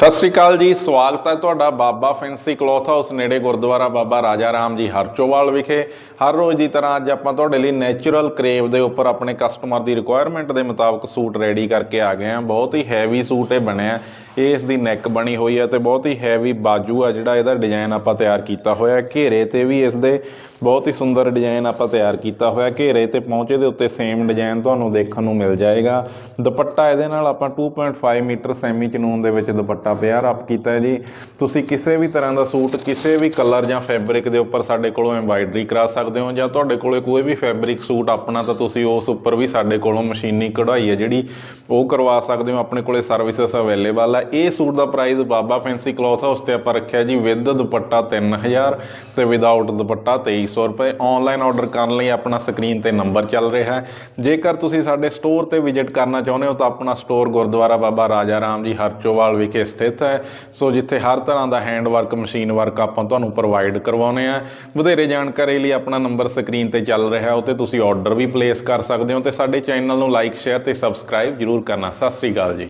ਸਤਿ ਸ੍ਰੀ ਅਕਾਲ ਜੀ, ਸਵਾਗਤ ਹੈ ਤੁਹਾਡਾ ਬਾਬਾ ਫੈਂਸੀ ਕਲੋਥ ਹਾਊਸ ਨੇੜੇ ਗੁਰਦੁਆਰਾ ਬਾਬਾ ਰਾਜਾ ਰਾਮ ਜੀ ਹਰਚੋਵਾਲ ਵਿਖੇ। ਹਰ ਰੋਜ਼ ਦੀ ਤਰ੍ਹਾਂ ਅੱਜ ਆਪਾਂ ਤੁਹਾਡੇ ਲਈ ਨੇਚਰਲ ਕਰੇਵ ਦੇ ਉੱਪਰ ਆਪਣੇ ਕਸਟਮਰ ਦੀ ਰਿਕੁਆਇਰਮੈਂਟ ਦੇ ਮੁਤਾਬਕ ਸੂਟ ਰੈਡੀ ਕਰਕੇ ਆ ਗਏ ਆ ਬਹੁਤ ਹੀ ਹੈਵੀ ਸੂਟ ਇਹ ਬਣਿਆ ਇਹ ਇਸ ਦੀ ਨੈਕ ਬਣੀ ਹੋਈ ਹੈ ਤੇ ਬਹੁਤ ਹੀ ਹੈਵੀ ਬਾਜੂ ਆ ਜਿਹੜਾ ਇਹਦਾ ਡਿਜ਼ਾਈਨ ਆਪਾਂ ਤਿਆਰ ਕੀਤਾ ਹੋਇਆ ਘੇਰੇ ਤੇ ਵੀ ਇਸ ਦੇ ਬਹੁਤ ਹੀ ਸੁੰਦਰ ਡਿਜ਼ਾਈਨ ਆਪਾਂ ਤਿਆਰ ਕੀਤਾ ਹੋਇਆ। ਘੇਰੇ ਤੇ ਪਹੁੰਚੇ ਦੇ ਉੱਤੇ ਸੇਮ ਡਿਜ਼ਾਈਨ ਤੁਹਾਨੂੰ ਦੇਖਣ ਨੂੰ ਮਿਲ ਜਾਏਗਾ। ਦੁਪੱਟਾ ਇਹਦੇ ਨਾਲ ਆਪਾਂ 2.5 ਮੀਟਰ ਸੈਮੀ ਚਨੂਨ ਦੇ ਵਿੱਚ ਦੁਪੱਟਾ ਪਿਆਰ ਅਪ ਕੀਤਾ ਹੈ ਜੀ। ਤੁਸੀਂ ਕਿਸੇ ਵੀ ਤਰ੍ਹਾਂ ਦਾ ਸੂਟ, ਕਿਸੇ ਵੀ ਕਲਰ ਜਾਂ ਫੈਬਰਿਕ ਦੇ ਉੱਪਰ ਸਾਡੇ ਕੋਲੋਂ ਐਮਬਾਇਡਰੀ ਕਰਾ ਸਕਦੇ ਹੋ ਜਾਂ ਤੁਹਾਡੇ ਕੋਲੇ ਕੋਈ ਵੀ ਫੈਬਰਿਕ ਸੂਟ ਆਪਣਾ ਤਾਂ ਤੁਸੀਂ ਉਸ ਉੱਪਰ ਵੀ ਸਾਡੇ ਕੋਲੋਂ ਮਸ਼ੀਨੀ ਕਢਾਈ ਹੈ ਜਿਹੜੀ ਉਹ ਕਰਵਾ ਸਕਦੇ ਹੋ। ਆਪਣੇ ਕੋਲੇ ਸਰਵਿਸਿਸ ਅਵੇਲੇਬਲ ਹੈ। ਇਹ ਸੂਟ ਦਾ price Baba fancy cloth house ਤੇ ਆਪਾਂ ਰੱਖਿਆ ਜੀ ਵਿਦ ਦੁਪੱਟਾ 3000 ਤੇ ਵਿਦਆਊਟ ਦੁਪੱਟਾ 2300 ਰੁਪਏ ਆਨਲਾਈਨ ਆਰਡਰ ਕਰਨ ਲਈ ਆਪਣਾ ਸਕਰੀਨ ਤੇ ਨੰਬਰ ਚੱਲ ਰਿਹਾ ਹੈ। ਜੇਕਰ ਤੁਸੀਂ ਸਾਡੇ ਸਟੋਰ ਤੇ ਵਿਜ਼ਿਟ ਕਰਨਾ ਚਾਹੁੰਦੇ ਹੋ ਤਾਂ ਆਪਣਾ ਸਟੋਰ ਗੁਰਦੁਆਰਾ ਬਾਬਾ ਰਾਜਾ ਰਾਮ ਜੀ ਹਰਚੋਵਾਲ ਵਿਖੇ ਸਥਿਤ ਹੈ। ਸੋ ਜਿੱਥੇ ਹਰ ਤਰ੍ਹਾਂ ਦਾ ਹੈਂਡ ਵਰਕ ਮਸ਼ੀਨ ਵਰਕ ਆਪਾਂ ਤੁਹਾਨੂੰ ਪ੍ਰੋਵਾਈਡ ਕਰਵਾਉਨੇ ਆ ਵਧੇਰੇ ਜਾਣਕਾਰੀ ਲਈ ਆਪਣਾ ਨੰਬਰ ਸਕਰੀਨ ਤੇ ਚੱਲ ਰਿਹਾ ਹੈ। ਉਤੇ ਤੁਸੀਂ ਆਰਡਰ ਵੀ ਪਲੇਸ ਕਰ ਸਕਦੇ ਹੋ ਤੇ ਸਾਡੇ ਚੈਨਲ ਨੂੰ ਲਾਈਕ ਸ਼ੇਅਰ ਤੇ ਸਬਸਕ੍ਰਾਈਬ ਜਰੂਰ ਕਰਨਾ। ਸਤਿ ਸ੍ਰੀ ਅਕਾਲ ਜੀ।